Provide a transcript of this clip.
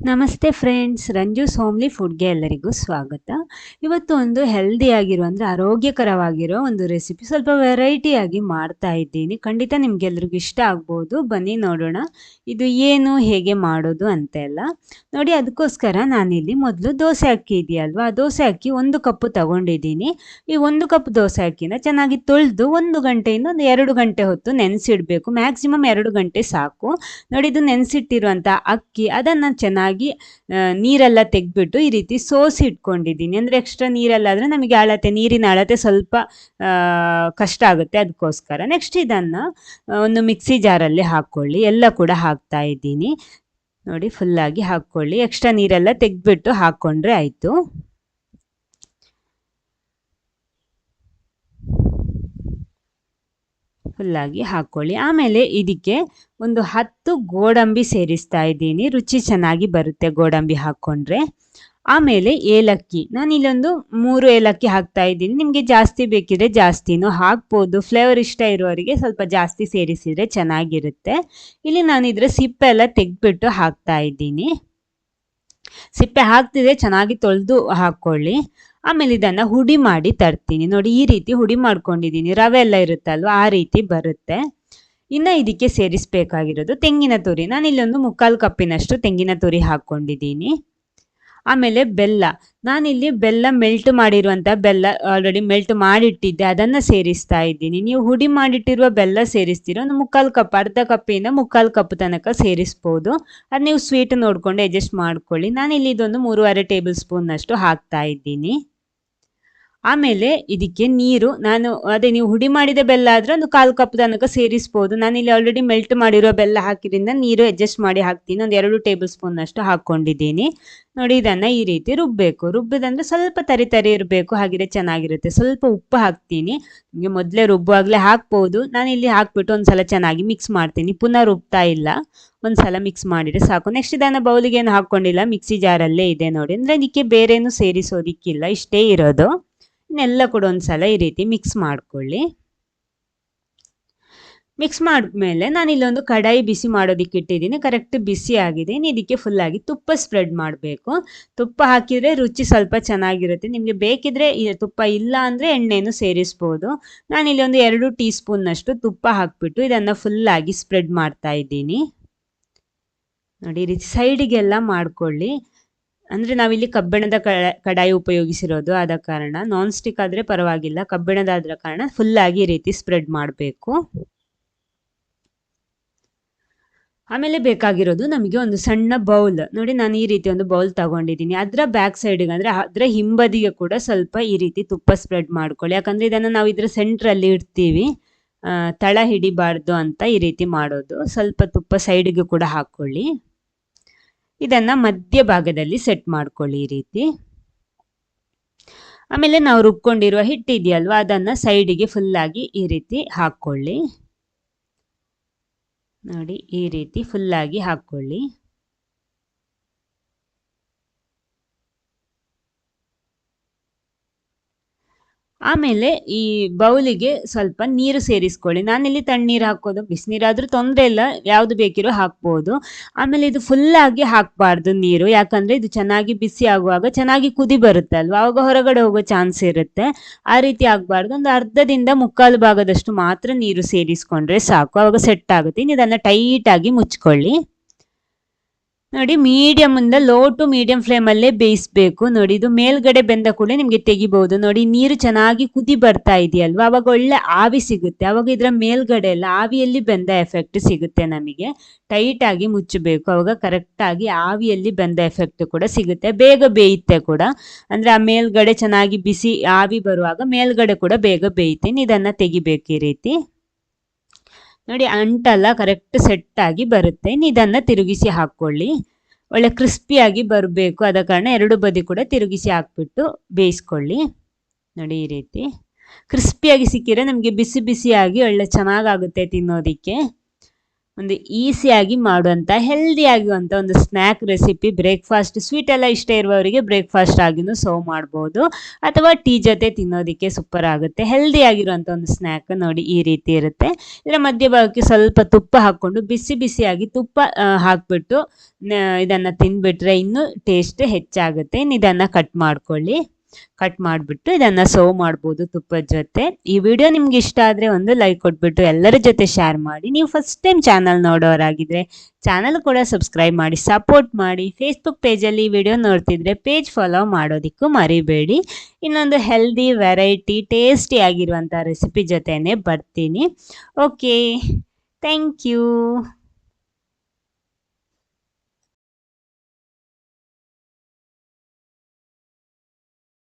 ನಮಸ್ತೆ friends, Ranju homely ಫುಡ್ಗೆ ಎಲ್ಲರಿಗೂ ಸ್ವಾಗತ. ಇವತ್ತು ಒಂದು ಹೆಲ್ದಿಯಾಗಿರೋ ಅಂದರೆ ಆರೋಗ್ಯಕರವಾಗಿರೋ ಒಂದು ರೆಸಿಪಿ ಸ್ವಲ್ಪ ವೆರೈಟಿಯಾಗಿ ಮಾಡ್ತಾ ಇದ್ದೀನಿ. ಖಂಡಿತ ನಿಮ್ಗೆಲ್ರಿಗೂ ಇಷ್ಟ ಆಗ್ಬೋದು. ಬನ್ನಿ ನೋಡೋಣ, ಇದು ಏನು, ಹೇಗೆ ಮಾಡೋದು ಅಂತೆಲ್ಲ. ನೋಡಿ, ಅದಕ್ಕೋಸ್ಕರ ನಾನಿಲ್ಲಿ ಮೊದಲು ದೋಸೆ ಅಕ್ಕಿ ಇದೆಯಲ್ವಾ, ಆ ದೋಸೆ ಅಕ್ಕಿ ಒಂದು ಕಪ್ಪು ತಗೊಂಡಿದ್ದೀನಿ. ಈ ಒಂದು ಕಪ್ ದೋಸೆ ಅಕ್ಕಿನ ಚೆನ್ನಾಗಿ ತೊಳೆದು ಒಂದು ಗಂಟೆಯಿಂದ ಒಂದು ಎರಡು ಗಂಟೆ ಹೊತ್ತು ನೆನೆಸಿಡಬೇಕು. ಮ್ಯಾಕ್ಸಿಮಮ್ ಎರಡು ಗಂಟೆ ಸಾಕು. ನೋಡಿ, ಇದು ನೆನೆಸಿಟ್ಟಿರುವಂಥ ಅಕ್ಕಿ, ಅದನ್ನು ಚೆನ್ನಾಗಿ ಆ, ನೀರೆಲ್ಲ ತೆಗೆದ್ಬಿಟ್ಟು ಈ ರೀತಿ ಸೋಸಿ ಇಟ್ಕೊಂಡಿದ್ದೀನಿ ಅಂದರೆ ಎಕ್ಸ್ಟ್ರಾ ನೀರೆಲ್ಲ ಆದರೆ ನಮಗೆ ಅಳತೆ ನೀರಿನ ಅಳತೆ ಸ್ವಲ್ಪ ಕಷ್ಟ ಆಗುತ್ತೆ ಅದಕ್ಕೋಸ್ಕರ. ನೆಕ್ಸ್ಟ್ ಇದನ್ನು ಒಂದು ಮಿಕ್ಸಿ ಜಾರಲ್ಲಿ ಹಾಕ್ಕೊಳ್ಳಿ. ಎಲ್ಲ ಕೂಡ ಹಾಕ್ತಾ ಇದ್ದೀನಿ. ನೋಡಿ ಫುಲ್ಲಾಗಿ ಹಾಕ್ಕೊಳ್ಳಿ. ಎಕ್ಸ್ಟ್ರಾ ನೀರೆಲ್ಲ ತೆಗೆದ್ಬಿಟ್ಟು ಹಾಕ್ಕೊಂಡ್ರೆ ಆಯಿತು. ಫುಲ್ಲಾಗಿ ಹಾಕ್ಕೊಳ್ಳಿ ಆಮೇಲೆ ಇದಕ್ಕೆ ಒಂದು ಹತ್ತು ಗೋಡಂಬಿ ಸೇರಿಸ್ತಾ ಇದ್ದೀನಿ. ರುಚಿ ಚೆನ್ನಾಗಿ ಬರುತ್ತೆ ಗೋಡಂಬಿ ಹಾಕ್ಕೊಂಡ್ರೆ. ಆಮೇಲೆ ಏಲಕ್ಕಿ. ನಾನು ಇಲ್ಲೊಂದು ಮೂರು ಏಲಕ್ಕಿ ಹಾಕ್ತಾ ಇದ್ದೀನಿ. ನಿಮಗೆ ಜಾಸ್ತಿ ಬೇಕಿದ್ರೆ ಜಾಸ್ತಿನೂ ಹಾಕ್ಬೋದು. ಫ್ಲೇವರ್ ಇಷ್ಟ ಇರೋರಿಗೆ ಸ್ವಲ್ಪ ಜಾಸ್ತಿ ಸೇರಿಸಿದರೆ ಚೆನ್ನಾಗಿರುತ್ತೆ. ಇಲ್ಲಿ ನಾನು ಇದರ ಸಿಪ್ಪೆ ಎಲ್ಲ ತೆಗೆದ್ಬಿಟ್ಟು ಹಾಕ್ತಾ ಇದ್ದೀನಿ. ಸಿಪ್ಪೆ ಹಾಕ್ತಿದ್ರೆ ಚೆನ್ನಾಗಿ ತೊಳೆದು ಹಾಕ್ಕೊಳ್ಳಿ ಆಮೇಲೆ ಇದನ್ನು ಹುಡಿ ಮಾಡಿ ತರ್ತೀನಿ. ನೋಡಿ, ಈ ರೀತಿ ಹುಡಿ ಮಾಡ್ಕೊಂಡಿದ್ದೀನಿ. ರವೆ ಎಲ್ಲ ಇರುತ್ತಲ್ವ, ಆ ರೀತಿ ಬರುತ್ತೆ. ಇನ್ನು ಇದಕ್ಕೆ ಸೇರಿಸಬೇಕಾಗಿರೋದು ತೆಂಗಿನ ತುರಿ. ನಾನು ಇಲ್ಲೊಂದು ಮುಕ್ಕಾಲು ಕಪ್ಪಿನಷ್ಟು ತೆಂಗಿನ ತುರಿ ಹಾಕ್ಕೊಂಡಿದ್ದೀನಿ. ಆಮೇಲೆ ಬೆಲ್ಲ. ನಾನಿಲ್ಲಿ ಬೆಲ್ಲ ಮೆಲ್ಟ್ ಮಾಡಿರುವಂಥ ಬೆಲ್ಲ ಆಲ್ರೆಡಿ ಮೆಲ್ಟ್ ಮಾಡಿಟ್ಟಿದ್ದೆ. ಅದನ್ನು ಸೇರಿಸ್ತಾ ಇದ್ದೀನಿ. ನೀವು ಹುಡಿ ಮಾಡಿಟ್ಟಿರುವ ಬೆಲ್ಲ ಸೇರಿಸ್ತೀರ, ಒಂದು ಮುಕ್ಕಾಲು ಕಪ್, ಅರ್ಧ ಕಪ್ಪಿಂದ ಮುಕ್ಕಾಲು ಕಪ್ ತನಕ ಸೇರಿಸ್ಬೋದು. ಅದು ನೀವು ಸ್ವೀಟ್ ನೋಡಿಕೊಂಡು ಅಡ್ಜಸ್ಟ್ ಮಾಡ್ಕೊಳ್ಳಿ. ನಾನಿಲ್ಲಿ ಇದೊಂದು ಮೂರುವರೆ ಟೇಬಲ್ ಸ್ಪೂನ್ನಷ್ಟು ಹಾಕ್ತಾ ಇದ್ದೀನಿ. ಆಮೇಲೆ ಇದಕ್ಕೆ ನೀರು, ನಾನು ಅದೇ ನೀವು ಹುಡಿ ಮಾಡಿದ ಬೆಲ್ಲ ಆದರೆ ಒಂದು ಕಾಲು ಕಪ್ ತನಕ ಸೇರಿಸ್ಬೋದು. ಇಲ್ಲಿ ಆಲ್ರೆಡಿ ಮೆಲ್ಟ್ ಮಾಡಿರೋ ಬೆಲ್ಲ ಹಾಕಿದ್ರಿಂದ ನೀರು ಅಡ್ಜಸ್ಟ್ ಮಾಡಿ ಹಾಕ್ತೀನಿ. ಒಂದು ಎರಡು ಟೇಬಲ್ ಸ್ಪೂನ್ನಷ್ಟು ಹಾಕ್ಕೊಂಡಿದ್ದೀನಿ. ನೋಡಿ, ಇದನ್ನು ಈ ರೀತಿ ರುಬ್ಬಬೇಕು ರುಬ್ಬಿದಂದ್ರೆ ಸ್ವಲ್ಪ ತರಿ ತರಿ ಇರಬೇಕು, ಹಾಗಿದ್ರೆ ಚೆನ್ನಾಗಿರುತ್ತೆ. ಸ್ವಲ್ಪ ಉಪ್ಪು ಹಾಕ್ತೀನಿ. ನಿಮಗೆ ಮೊದಲೇ ರುಬ್ಬುವಾಗಲೇ ಹಾಕ್ಬೋದು. ನಾನು ಇಲ್ಲಿ ಹಾಕ್ಬಿಟ್ಟು ಒಂದು ಸಲ ಚೆನ್ನಾಗಿ ಮಿಕ್ಸ್ ಮಾಡ್ತೀನಿ. ಪುನಃ ರುಬ್ತಾ ಇಲ್ಲ. ಒಂದು ಸಲ ಮಿಕ್ಸ್ ಮಾಡಿದರೆ ಸಾಕು. ನೆಕ್ಸ್ಟ್ ಇದನ್ನು ಬೌಲಿಗೆ ಏನು ಹಾಕ್ಕೊಂಡಿಲ್ಲ? ಮಿಕ್ಸಿ ಜಾರಲ್ಲೇ ಇದೆ ನೋಡಿ. ಅಂದರೆ ಇದಕ್ಕೆ ಬೇರೇನು ಸೇರಿಸೋದಿಕ್ಕಿಲ್ಲ. ಇಷ್ಟೇ ಇರೋದು. ಇನ್ನೆಲ್ಲ ಕೂಡ ಒಂದ್ಸಲ ಈ ರೀತಿ ಮಿಕ್ಸ್ ಮಾಡ್ಕೊಳ್ಳಿ. ಮಿಕ್ಸ್ ಮಾಡಿದ್ಮೇಲೆ ನಾನು ಇಲ್ಲೊಂದು ಕಡಾಯಿ ಬಿಸಿ ಮಾಡೋದಕ್ಕೆ ಇಟ್ಟಿದ್ದೀನಿ. ಕರೆಕ್ಟ್ ಬಿಸಿ ಆಗಿದೆ. ಇನ್ನು ಇದಕ್ಕೆ ಫುಲ್ಲಾಗಿ ತುಪ್ಪ ಸ್ಪ್ರೆಡ್ ಮಾಡಬೇಕು. ತುಪ್ಪ ಹಾಕಿದರೆ ರುಚಿ ಸ್ವಲ್ಪ ಚೆನ್ನಾಗಿರುತ್ತೆ. ನಿಮಗೆ ಬೇಕಿದ್ರೆ ತುಪ್ಪ ಇಲ್ಲ ಅಂದರೆ ಎಣ್ಣೆನೂ ಸೇರಿಸ್ಬೋದು. ನಾನು ಒಂದು ಎರಡು ಟೀ ಸ್ಪೂನ್ನಷ್ಟು ತುಪ್ಪ ಹಾಕಿಬಿಟ್ಟು ಇದನ್ನು ಫುಲ್ಲಾಗಿ ಸ್ಪ್ರೆಡ್ ಮಾಡ್ತಾ ಇದ್ದೀನಿ. ನೋಡಿ ರೀತಿ ಸೈಡಿಗೆಲ್ಲ ಮಾಡ್ಕೊಳ್ಳಿ. ಅಂದರೆ ನಾವಿಲ್ಲಿ ಕಬ್ಬಿಣದ ಕಡಾಯಿ ಉಪಯೋಗಿಸಿರೋದು ಆದ ಕಾರಣ. ನಾನ್ ಸ್ಟಿಕ್ ಆದರೆ ಪರವಾಗಿಲ್ಲ. ಕಬ್ಬಿಣದಾದ ಕಾರಣ ಫುಲ್ಲಾಗಿ ಈ ರೀತಿ ಸ್ಪ್ರೆಡ್ ಮಾಡಬೇಕು. ಆಮೇಲೆ ಬೇಕಾಗಿರೋದು ನಮಗೆ ಒಂದು ಸಣ್ಣ ಬೌಲ್ ನೋಡಿ ನಾನು ಈ ರೀತಿ ಒಂದು ಬೌಲ್ ತಗೊಂಡಿದ್ದೀನಿ. ಅದರ ಬ್ಯಾಕ್ ಸೈಡಿಗೆ ಅಂದರೆ ಅದರ ಹಿಂಬದಿಗೆ ಕೂಡ ಸ್ವಲ್ಪ ಈ ರೀತಿ ತುಪ್ಪ ಸ್ಪ್ರೆಡ್ ಮಾಡ್ಕೊಳ್ಳಿ. ಯಾಕಂದರೆ ಇದನ್ನು ನಾವು ಇದರ ಸೆಂಟ್ರಲ್ಲಿ ಇಡ್ತೀವಿ. ತಳ ಹಿಡಿಬಾರ್ದು ಅಂತ ಈ ರೀತಿ ಮಾಡೋದು. ಸ್ವಲ್ಪ ತುಪ್ಪ ಸೈಡಿಗೆ ಕೂಡ ಹಾಕ್ಕೊಳ್ಳಿ. ಇದನ್ನು ಮಧ್ಯಭಾಗದಲ್ಲಿ ಸೆಟ್ ಮಾಡ್ಕೊಳ್ಳಿ ಈ ರೀತಿ. ಆಮೇಲೆ ನಾವು ರುಬ್ಕೊಂಡಿರುವ ಹಿಟ್ಟಿದೆಯಲ್ವಾ ಅದನ್ನ ಸೈಡಿಗೆ ಫುಲ್ಲಾಗಿ ಈ ರೀತಿ ಹಾಕ್ಕೊಳ್ಳಿ. ನೋಡಿ, ಈ ರೀತಿ ಫುಲ್ಲಾಗಿ ಹಾಕ್ಕೊಳ್ಳಿ. ಆಮೇಲೆ ಈ ಬೌಲಿಗೆ ಸ್ವಲ್ಪ ನೀರು ಸೇರಿಸ್ಕೊಳ್ಳಿ. ನಾನಿಲ್ಲಿ ತಣ್ಣೀರು ಹಾಕೋದು, ಬಿಸಿನೀರಾದರೂ ತೊಂದರೆ ಇಲ್ಲ, ಯಾವುದು ಬೇಕಿರೋ ಹಾಕ್ಬೋದು. ಆಮೇಲೆ ಇದು ಫುಲ್ಲಾಗಿ ಹಾಕಬಾರ್ದು ನೀರು. ಯಾಕಂದರೆ ಇದು ಚೆನ್ನಾಗಿ ಬಿಸಿ ಆಗುವಾಗ ಚೆನ್ನಾಗಿ ಕುದಿ ಬರುತ್ತೆ ಅಲ್ವಾ? ಆವಾಗ ಹೊರಗಡೆ ಹೋಗೋ ಚಾನ್ಸ್ ಇರುತ್ತೆ. ಆ ರೀತಿ ಆಗಬಾರ್ದು. ಒಂದು ಅರ್ಧದಿಂದ ಮುಕ್ಕಾಲು ಭಾಗದಷ್ಟು ಮಾತ್ರ ನೀರು ಸೇರಿಸ್ಕೊಂಡ್ರೆ ಸಾಕು. ಆವಾಗ ಸೆಟ್ ಆಗುತ್ತೆ. ಇನ್ನು ಇದನ್ನು ಟೈಟಾಗಿ ಮುಚ್ಕೊಳ್ಳಿ. ನೋಡಿ ಮೀಡಿಯಮ್ ಇಂದ ಲೋ ಟು ಮೀಡಿಯಂ ಫ್ಲೇಮ್ ಅಲ್ಲೇ ಬೇಯಿಸಬೇಕು. ನೋಡಿ, ಇದು ಮೇಲ್ಗಡೆ ಬೆಂದ ಕೂಡ ನಿಮಗೆ ತೆಗಿಬಹುದು ನೋಡಿ, ನೀರು ಚೆನ್ನಾಗಿ ಕುದಿ ಬರ್ತಾ ಇದೆಯಲ್ವಾ? ಅವಾಗ ಒಳ್ಳೆ ಆವಿ ಸಿಗುತ್ತೆ. ಅವಾಗ ಇದರ ಮೇಲ್ಗಡೆ ಎಲ್ಲ ಆವಿಯಲ್ಲಿ ಬೆಂದ ಎಫೆಕ್ಟ್ ಸಿಗುತ್ತೆ ನಮಗೆ. ಟೈಟ್ ಆಗಿ ಮುಚ್ಚಬೇಕು. ಅವಾಗ ಕರೆಕ್ಟ್ ಆಗಿ ಆವಿಯಲ್ಲಿ ಬೆಂದ ಎಫೆಕ್ಟ್ ಕೂಡ ಸಿಗುತ್ತೆ. ಬೇಗ ಬೇಯುತ್ತೆ ಕೂಡ. ಅಂದ್ರೆ ಆ ಮೇಲ್ಗಡೆ ಚೆನ್ನಾಗಿ ಬಿಸಿ ಆವಿ ಬರುವಾಗ ಮೇಲ್ಗಡೆ ಕೂಡ ಬೇಗ ಬೇಯುತ್ತೆ ಇದನ್ನ ತೆಗಿಬೇಕು ಈ ರೀತಿ. ನೋಡಿ, ಅಂಟಲ್ಲ ಕರೆಕ್ಟ್ ಸೆಟ್ ಆಗಿ ಬರುತ್ತೆ. ಇದನ್ನು ತಿರುಗಿಸಿ ಹಾಕ್ಕೊಳ್ಳಿ. ಒಳ್ಳೆ ಕ್ರಿಸ್ಪಿಯಾಗಿ ಬರಬೇಕು. ಆದ ಕಾರಣ ಎರಡು ಬದಿ ಕೂಡ ತಿರುಗಿಸಿ ಹಾಕ್ಬಿಟ್ಟು ಬೇಯಿಸ್ಕೊಳ್ಳಿ. ನೋಡಿ, ಈ ರೀತಿ. ಕ್ರಿಸ್ಪಿಯಾಗಿ ಸಿಕ್ಕಿದ್ರೆ ನಮಗೆ ಬಿಸಿ ಬಿಸಿಯಾಗಿ ಒಳ್ಳೆ ಚೆನ್ನಾಗಾಗುತ್ತೆ ತಿನ್ನೋದಕ್ಕೆ. ಒಂದು ಈಸಿಯಾಗಿ ಮಾಡುವಂಥ ಹೆಲ್ದಿ ಆಗುವಂಥ ಒಂದು ಸ್ನ್ಯಾಕ್ ರೆಸಿಪಿ ಬ್ರೇಕ್ಫಾಸ್ಟ್ ಸ್ವೀಟ್ ಎಲ್ಲ ಇಷ್ಟ ಇರುವವರಿಗೆ ಬ್ರೇಕ್ಫಾಸ್ಟ್ ಆಗಿನೂ ಸರ್ವ್ ಮಾಡ್ಬೋದು. ಅಥವಾ ಟೀ ಜೊತೆ ತಿನ್ನೋದಕ್ಕೆ ಸೂಪರ್ ಆಗುತ್ತೆ. ಹೆಲ್ದಿ ಆಗಿರುವಂಥ ಒಂದು ಸ್ನ್ಯಾಕ್ ನೋಡಿ ಈ ರೀತಿ ಇರುತ್ತೆ. ಇದರ ಮಧ್ಯಭಾಗಕ್ಕೆ ಸ್ವಲ್ಪ ತುಪ್ಪ ಹಾಕ್ಕೊಂಡು ಬಿಸಿ ಬಿಸಿಯಾಗಿ ತುಪ್ಪ ಹಾಕ್ಬಿಟ್ಟು ಇದನ್ನ ತಿಂದ್ಬಿಟ್ರೆ ಇನ್ನೂ ಟೇಸ್ಟ್ ಹೆಚ್ಚಾಗುತ್ತೆ. ಇನ್ನು ಇದನ್ನು ಕಟ್ ಮಾಡ್ಕೊಳ್ಳಿ. ಕಟ್ ಮಾಡಿಬಿಟ್ಟು ಇದನ್ನು ಸರ್ವ್ ಮಾಡ್ಬೋದು ತುಪ್ಪದ ಜೊತೆ. ಈ ವಿಡಿಯೋ ನಿಮ್ಗೆ ಇಷ್ಟ ಆದರೆ ಒಂದು ಲೈಕ್ ಕೊಟ್ಬಿಟ್ಟು ಎಲ್ಲರ ಜೊತೆ ಶೇರ್ ಮಾಡಿ. ನೀವು ಫಸ್ಟ್ ಟೈಮ್ ಚಾನಲ್ ನೋಡೋರಾಗಿದ್ರೆ ಚಾನಲ್ ಕೂಡ ಸಬ್ಸ್ಕ್ರೈಬ್ ಮಾಡಿ ಸಪೋರ್ಟ್ ಮಾಡಿ. ಫೇಸ್ಬುಕ್ ಪೇಜಲ್ಲಿ ಈ ವಿಡಿಯೋ ನೋಡ್ತಿದ್ರೆ ಪೇಜ್ ಫಾಲೋ ಮಾಡೋದಕ್ಕೂ ಮರಿಬೇಡಿ. ಇನ್ನೊಂದು ಹೆಲ್ದಿ ವೆರೈಟಿ ಟೇಸ್ಟಿ ಆಗಿರುವಂಥ ರೆಸಿಪಿ ಜೊತೆನೆ ಬರ್ತೀನಿ. Okay thank you